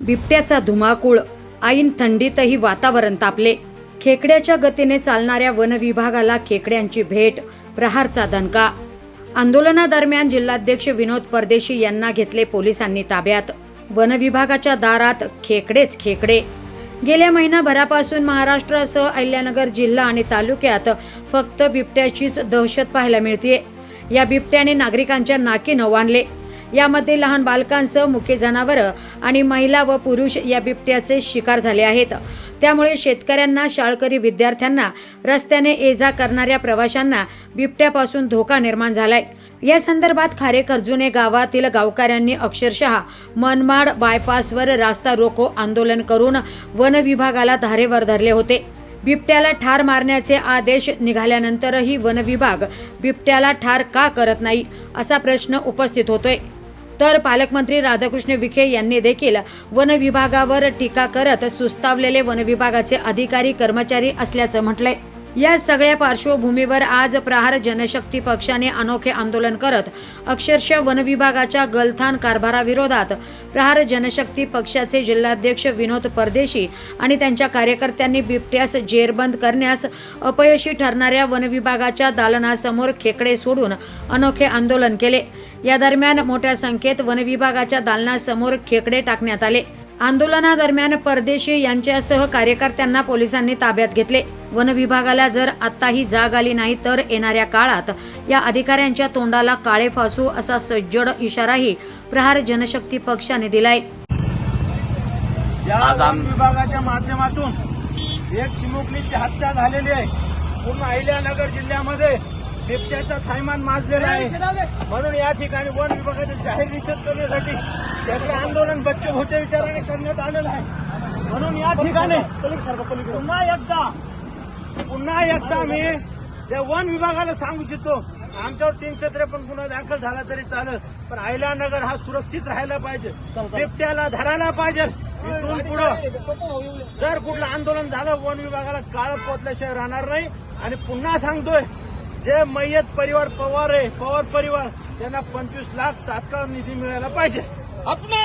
बिबट्याचा धुमाकूळ. ऐन थंडीतही वातावरण तापले. खेकड्याच्या गतीने चालणाऱ्या वन विभागाला खेकड्यांची भेट प्रहारचा दणका. आंदोलनादरम्यान जिल्हाध्यक्ष विनोद परदेशी यांना घेतले पोलिसांनी ताब्यात. वन विभागाच्या दारात खेकडेच खेकडे. गेल्या महिनाभरापासून महाराष्ट्रासह अहिल्यानगर जिल्हा आणि तालुक्यात फक्त बिबट्याचीच दहशत पाहायला मिळते या बिबट्याने नागरिकांच्या नाकी नवानले यामध्ये लहान बालकांसह मुख्य जनावरं आणि महिला व पुरुष या बिबट्याचे शिकार झाले आहेत. त्यामुळे शेतकऱ्यांना शाळकरी विद्यार्थ्यांना रस्त्याने ये जा करणाऱ्या प्रवाशांना बिबट्यापासून धोका निर्माण झालाय. या संदर्भात खारेकर्जुने गावातील गावकऱ्यांनी अक्षरशः मनमाड बायपासवर रास्ता रोको आंदोलन करून वन विभागाला धारेवर धरले होते. बिबट्याला ठार मारण्याचे आदेश निघाल्यानंतरही वन विभाग बिबट्याला ठार का करत नाही असा प्रश्न उपस्थित होतोय. तर पालकमंत्री राधाकृष्ण विखे यांनी देखील वन विभागावर टीका करत सुस्तावलेले वन विभागाचे अधिकारी कर्मचारी असल्याचं म्हटलंय. या सगळ्या पार्श्वभूमीवर आज प्रहार जनशक्ती पक्षाने अनोखे आंदोलन करत अक्षरशः वनविभागाच्या गलथान कारभाराविरोधात प्रहार जनशक्ती पक्षाचे जिल्हाध्यक्ष विनोद परदेशी आणि त्यांच्या कार्यकर्त्यांनी बिबट्यास जेरबंद करण्यास अपयशी ठरणाऱ्या वनविभागाच्या दालनासमोर खेकडे सोडून अनोखे आंदोलन केले. या दरम्यान मोठ्या संख्येत वन विभागाच्या दालनासमोर खेकडे टाकण्यात आले. आंदोलनादरम्यान परदेशी यांच्यासह कार्यकर्त्यांना पोलिसांनी ताब्यात घेतले. वन विभागाला जर आताही जाग आली नाही तर येणाऱ्या काळात या अधिकाऱ्यांच्या तोंडाला काळे फासू असा सज्जड इशाराही प्रहार जनशक्ती पक्षाने दिलाय. या वन विभागाच्या माध्यमातून एक चिमुकलीची हत्या झालेली आहे. पूर्ण अहिल्यानगर जिल्ह्यामध्ये बिबट्याचा थैमान माजलेला आहे. म्हणून या ठिकाणी वन विभागाचे जाहीर निषेध करण्यासाठी त्याचे आंदोलन बच्चू भोच्या विचाराने करण्यात आलेलं आहे. म्हणून या ठिकाणी पुन्हा एकदा पुन्हा एकदा मी या वन विभागाला सांगू इच्छितो. आमच्यावर तीनशे त्रेपन्न गुन्हा दाखल झाला तरी चालेल पण अहिल्यानगर हा सुरक्षित राहायला पाहिजे. बिबट्याला धरायला पाहिजे. इथून पुढं जर कुठलं आंदोलन झालं वन विभागाला काळ पोचल्याशिवाय राहणार नाही. आणि पुन्हा सांगतोय जे मय्यत परिवार पवार आहे. पवार परिवार त्यांना पंचवीस लाख तात्काळ निधी मिळायला पाहिजे. अपने